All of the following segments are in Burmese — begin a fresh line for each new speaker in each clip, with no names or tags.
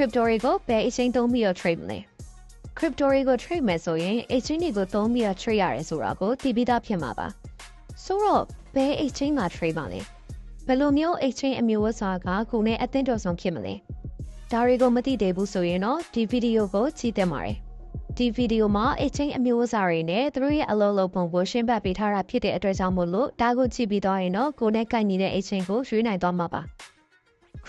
crypto တွေကိုဘယ် exchange သုံးပြီးတော့ trade မလဲ crypto တွေကို trade မယ်ဆိုရင် exchange တွေကိုသုံးပြီးတော့ trade ရတယ်ဆိုတာကိုသိပြီးသားဖြစ်မှာပါဆိုတော့ဘယ် exchange မှာ trade ပါလဲဘယ်လိုမျိုး exchange အမျိုးအစားကကိုယ်နဲ့အသင့်တော်ဆုံးဖြစ်မလဲဒါတွေကိုမသိသေးဘူးဆိုရင်တော့ဒီဗီဒီယိုကိုကြည့်သင့်ပါတယ်ဒီဗီဒီယိုမှာ exchange အမျိုးအစားတွေနဲ့သူတို့ရဲ့အလုပ်လုပ်ပုံကိုရှင်းပြပေးထားတာဖြစ်တဲ့အတွက်ကြောင့်မို့လို့ဒါကိုကြည့်ပြီးတော့ရင်တော့ကိုယ်နဲ့ကိုက်ညီတဲ့ exchange ကိုရွေးနိုင်သွားမှာပါ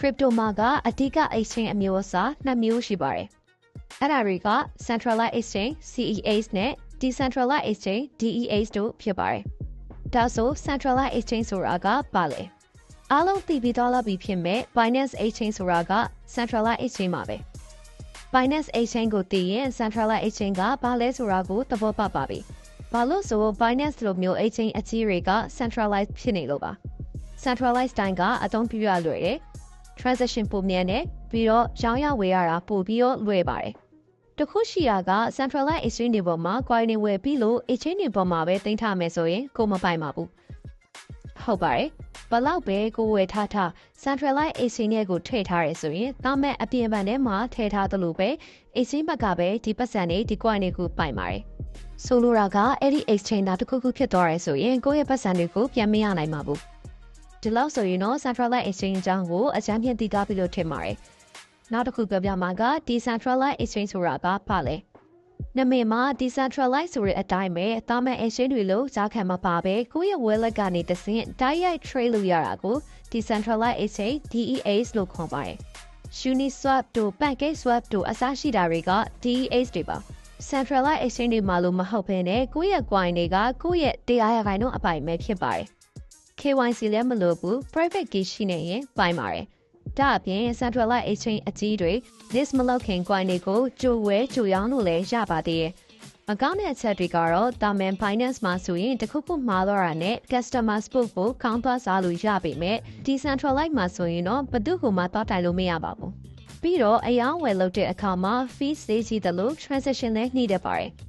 crypto မှာကအဓိက exchange အမျိုးအစားနှစ်မျိုးရှိပါတယ်။အဲ့ဒါတွေက centralized exchange CEX နဲ့ decentralized exchange DEX တို့ဖြစ်ပါတယ်။ဒါဆို centralized exchange ဆိုတာကဘာလဲ။အားလုံးသိပြီးသားလာပြီဖြစ်မဲ့ Binance exchange ဆိုတာက centralized exchange ပါပဲ။ Binance exchange ကိုသိရင် centralized exchange ကဘာလဲဆိုတာကိုသဘောပေါက်ပါပြီ။ဘာလို့ဆို Binance လိုမျိုး exchange အကြီးတွေက centralized ဖြစ်နေလို့ပါ။ centralized တိုင်းကအသုံးပြုရလွယ်တယ်။ transaction ပုံမြန်နဲ့ပြီးတော့ရောင်းရဝယ်ရတာပို့ပြီးတော့လွယ်ပါတယ်။တခုရှိရာက centralized exchange တွေပေါ်မှာ coin တွေဝယ်ပြီးလို့ exchange တွေပေါ်မှာပဲတင်ထားမယ်ဆိုရင်ကိုမပိုင်ပါဘူး။ဟုတ်ပါတယ်။ဘလောက်ပဲကိုဝယ်ထားထား centralized exchange ရဲ့ကိုထည့်ထားရဆိုရင်တာမဲ့အပြင်ပန်ထဲမှာထည့်ထားသလိုပဲ exchange ဘက်ကပဲဒီပတ်စံတွေဒီ coin တွေကိုပိုင်ပါတယ်။ဆိုလိုတာကအဲ့ဒီ exchange တာတစ်ခုခုဖြစ်သွားရဲဆိုရင်ကိုယ့်ရဲ့ပတ်စံတွေကိုပြန်မရနိုင်ပါဘူး။ ဒီလောက်ဆိုရင်တော့ centralized exchange အကြောင်းကိုအကြမ်းဖြင့်သိသားပြီလို့ထင်ပါတယ်။နောက်တစ်ခုပြောပြမှာက decentralized exchange ဆိုတာကဘာလဲ။နမေမှာ decentralized ဆိုတဲ့အတိုင်းပဲတာမန် exchange တွေလို့ကြားခံမှာပါပဲကိုယ့်ရဲ့ wallet ကနေတဆင့်တိုက်ရိုက် trade လုပ်ရတာကို decentralized exchange DEX လို့ခေါ်ပါတယ်။ Uniswap တို့ PancakeSwap တို့အစားရှိတာတွေက DEX တွေပါ။ centralized exchange တွေမှာလို့မဟုတ်ဘဲနဲ့ကိုယ့်ရဲ့ coin တွေကကိုယ့်ရဲ့တရားရခိုင်နှုန်းအပိုင်ပဲဖြစ်ပါတယ်။ KYC လည်းမလိုဘူး private key ရှိနေရင်ပိုင်ပါတယ်။ဒါအပြင် centralized exchange အကြီးတွေ list မလုပ်ခင် coin တွေကိုကြိုဝဲကြိုရောင်းလို့လည်းရပါသေးတယ်။မကောင်းတဲ့အချက်တွေကတော့တာမန် finance မှာဆိုရင်တခုခုမှားတော့တာနဲ့ customer support ကိုကောင်းသွားစားလို့ရပေမဲ့ decentralized မှာဆိုရင်တော့ဘယ်သူမှသွားတိုင်လို့မရပါဘူး။ပြီးတော့အယောင်းဝယ်လုပ်တဲ့အခါမှာ fee သေးကြီးတယ်လို့ transaction လည်းနှိမ့်တယ်ပါတယ်။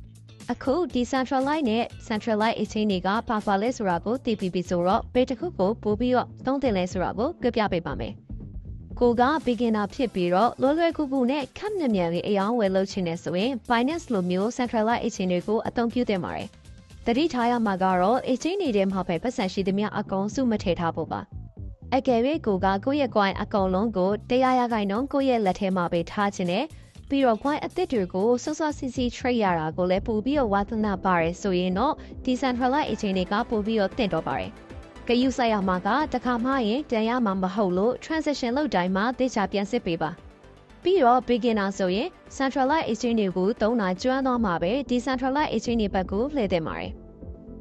အခု decentralized နဲ့ centralized exchange တွေကဘာပါလဲဆိုတာကိုသိပြီးပြီဆိုတော့ဘယ်တစ်ခုကိုပို့ပြီးတော့သုံးသင့်လဲဆိုတာကိုပြပြပေးပါမယ်။ကိုက beginner ဖြစ်ပြီးတော့လွယ်လွယ်ကူကူနဲ့ခက်မြန်မြန်လေးအယောင်းဝယ်လုပ်ချင်နေဆိုရင် Binance လိုမျိုး centralized exchange တွေကိုအသုံးပြုသင့်ပါတယ်။တတိထားရမှာကတော့ exchange တွေထဲမှာပဲပတ်စံရှိသမျှအကုန်စုမထည့်ထားဖို့ပါ။အကယ်၍ကိုကကိုယ့်ရဲ့ coin အကုန်လုံးကိုတရားရခိုင်နှုန်းကိုယ့်ရဲ့လက်ထဲမှာပဲထားခြင်းနဲ့ ပြီးတော့ coin အသစ်တွေကိုစောစောစီစီ trade ရတာကိုလည်းပို့ပြီးတော့ဝါသနာပါတယ်ဆိုရင်တော့ decentralized exchange တွေကပို့ပြီးတော့တင့်တော့ပါတယ်။ကယူဆိုင်ရမှာကတခါမှရင်တန်ရမှာမဟုတ်လို့ transaction လုပ်တိုင်းမှာသေချာပြန်စစ်ပေးပါ။ပြီးတော့ beginner ဆိုရင် centralized exchange တွေကိုသုံးတာကျွမ်းသွားမှာပဲ decentralized exchange တွေဘက်ကိုလှည့်သင့်ပါတယ်။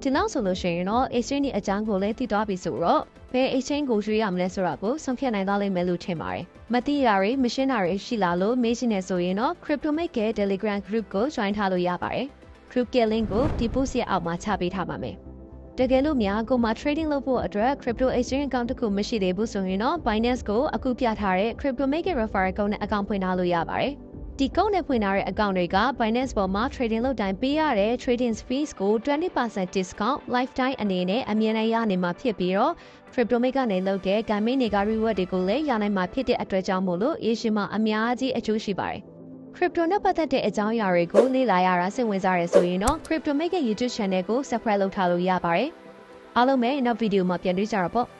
ဒီနောက်ဆိုလို့ရှိရင်တော့ exchange တွေအကြောင်းကိုလည်းသိသွားပြီဆိုတော့ဘယ် exchange ကိုရွေးရမလဲဆိုတာကိုဆုံးဖြတ်နိုင်သွားလိမ့်မယ်လို့ထင်ပါတယ်။မသိရတွေမရှင်းတာတွေရှိလာလို့မေးချင်နေဆိုရင်တော့ CryptoMate ရဲ့ Telegram group ကို join ထားလို့ရပါတယ်။ group ရဲ့ link ကိုဒီ post ရဲ့အောက်မှာချပေးထားပါမယ်။တကယ်လို့များကိုမှ trading လုပ်ဖို့အတွက် crypto exchange account တစ်ခုမရှိသေးဘူးဆိုရင်တော့ Binance ကိုအခုပြထားတဲ့ CryptoMate ရဲ့ referral code နဲ့ account ဖွင့်ထားလို့ရပါတယ်။ ဒီကုန်းနဲ့ဖွင့်ထားတဲ့ account တွေက Binance ပေါ်မှာ trading လုပ်တိုင်းပေးရတဲ့ trading fees ကို20% discount lifetime အနေနဲ့အမြဲတမ်းရနေမှာဖြစ်ပြီးတော့ CryptoMate ကနေလုပ်တဲ့ gaming တွေက reward တွေကိုလည်းရနိုင်မှာဖြစ်တဲ့အတွက်ကြောင့်မို့လို့ Asia မှာအများကြီးအကျိုးရှိပါတယ်။ crypto နဲ့ပတ်သက်တဲ့အကြောင်းအရာတွေကိုလေ့လာရတာစိတ်ဝင်စားရဆိုရင်တော့ CryptoMate ရဲ့ YouTube channel ကို subscribe လုပ်ထားလို့ရပါတယ်။အားလုံးပဲနောက်ဗီဒီယိုမှာပြန်တွေ့ကြတော့ပေါ့။